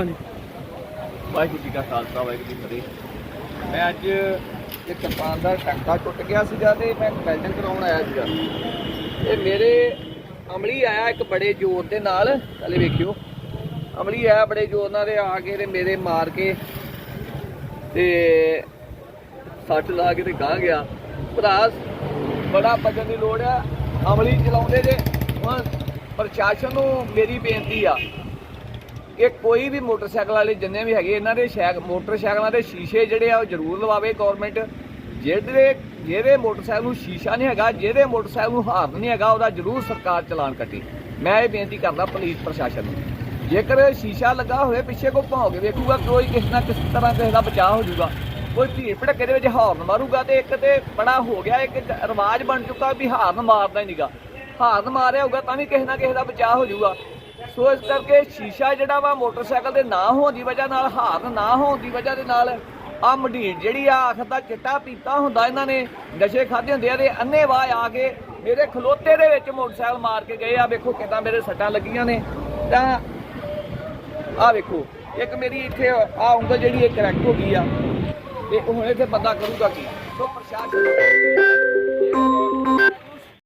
ਹਾਂਜੀ। ਵਾਹਿਗੁਰੂ ਜੀ ਕਾ ਖਾਲਸਾ, ਵਾਹਿਗੁਰੂ ਜੀ ਕੀ ਫਤਿਹ। ਮੈਂ ਅੱਜ ਇੱਕ ਕਿਰਪਾਨ ਦਾ ਟੰਕਾ ਟੁੱਟ ਗਿਆ ਸੀਗਾ ਤੇ ਮੈਂ ਵੈਲਡਿੰਗ ਕਰਾਉਣ ਆਇਆ ਸੀਗਾ। ਤੇ ਮੇਰੇ ਅਮਲੀ ਆਇਆ ਇੱਕ ਬੜੇ ਜ਼ੋਰ ਦੇ ਨਾਲ, ਹਲੇ ਵੇਖਿਓ। ਅਮਲੀ ਆਇਆ ਬੜੇ ਜ਼ੋਰ ਨਾਲ ਤੇ ਆ ਕੇ ਤੇ ਮੇਰੇ ਮਾਰ ਕੇ ਤੇ ਸੱਟ ਲਾ ਕੇ ਤੇ ਗਾਂ ਗਿਆ। ਭਰਾ, ਬੜਾ ਬਚਣ ਦੀ ਲੋੜ ਆ। ਅਮਲੀ ਚਲਾਉਂਦੇ ਜੇ, ਹੁਣ ਪ੍ਰਸ਼ਾਸਨ ਨੂੰ ਮੇਰੀ ਬੇਨਤੀ ਆ। ਕਿ ਕੋਈ ਵੀ ਮੋਟਰਸਾਈਕਲ ਵਾਲੇ ਜਿੰਨੇ ਵੀ ਹੈਗੇ, ਇਹਨਾਂ ਦੇ ਸ਼ੈਕ ਮੋਟਰਸਾਈਕਲਾਂ ਦੇ ਸ਼ੀਸ਼ੇ ਜਿਹੜੇ ਆ, ਉਹ ਜ਼ਰੂਰ ਲਵਾਵੇ ਗਵਰਨਮੈਂਟ ਜਿਹੜੇ ਜਿਹਦੇ ਮੋਟਰਸਾਈਕਲ ਨੂੰ ਸ਼ੀਸ਼ਾ ਨਹੀਂ ਹੈਗਾ ਜਿਹਦੇ ਮੋਟਰਸਾਈਕਲ ਨੂੰ ਹਾਰਨ ਨਹੀਂ ਹੈਗਾ, ਉਹਦਾ ਜ਼ਰੂਰ ਸਰਕਾਰ ਚਲਾਨ ਕੱਟੇ ਮੈਂ ਇਹ ਬੇਨਤੀ ਕਰਦਾ ਪੁਲਿਸ ਪ੍ਰਸ਼ਾਸਨ ਨੂੰ। ਜੇਕਰ ਸ਼ੀਸ਼ਾ ਲੱਗਾ ਹੋਵੇ, ਪਿੱਛੇ ਕੋ ਭੌਂ ਕੇ ਵੇਖੂਗਾ, ਕੋਈ ਕਿਸੇ ਨਾ ਕਿਸ ਤਰ੍ਹਾਂ ਕਿਸੇ ਦਾ ਬਚਾਅ ਹੋ ਜਾਊਗਾ। ਕੋਈ ਭੀੜ ਭੜੱਕੇ ਦੇ ਵਿੱਚ ਹਾਰਨ ਮਾਰੂਗਾ ਤੇ ਇੱਕ ਤੇ ਬੜਾ ਹੋ ਗਿਆ, ਇੱਕ ਰਿਵਾਜ ਬਣ ਚੁੱਕਾ ਵੀ ਹਾਰਨ ਮਾਰਦਾ ਹੀ ਨਹੀਂਗਾ ਹਾਰਨ ਮਾਰਿਆ ਹੋਊਗਾ ਤਾਂ ਵੀ ਕਿਸੇ ਨਾ ਕਿਸੇ ਦਾ ਬਚਾਅ ਹੋ ਜਾਊਗਾ। ਸੋ ਇਸ ਕਰਕੇ ਸ਼ੀਸ਼ਾ ਜਿਹੜਾ ਵਾ ਮੋਟਰਸਾਈਕਲ ਦੇ ਨਾ ਹੋਣ ਦੀ ਵਜ੍ਹਾ ਨਾਲ, ਹਾਰਨ ਨਾ ਹੋਣ ਦੀ ਵਜ੍ਹਾ ਦੇ ਨਾਲ ਆ ਮਢੀਰ ਜਿਹੜੀ ਆ ਆਖਰ ਦਾ ਚਿੱਟਾ ਪੀਤਾ ਹੁੰਦਾ ਇਹਨਾਂ ਨੇ, ਨਸ਼ੇ ਖਾਦੇ ਹੁੰਦੇ ਆ ਤੇ ਅੰਨੇਵਾਹ ਆ ਕੇ ਮੇਰੇ ਖਲੋਤੇ ਦੇ ਵਿੱਚ ਮੋਟਰਸਾਈਕਲ ਮਾਰ ਕੇ ਗਏ ਆ। ਵੇਖੋ ਕਿਦਾਂ ਮੇਰੇ ਸੱਟਾਂ ਲੱਗੀਆਂ ਨੇ। ਤਾਂ ਆ ਵੇਖੋ, ਇੱਕ ਮੇਰੀ ਇੱਥੇ ਆ ਉਂਗਲ ਜਿਹੜੀ ਇਹ ਕਰੈਕਟ ਹੋ ਗਈ ਆ, ਤੇ ਹੁਣ ਇੱਥੇ ਬੰਦਾ ਕਰੂਗਾ ਕੀ? ਸੋ ਪ੍ਰਸ਼ਾਸਨ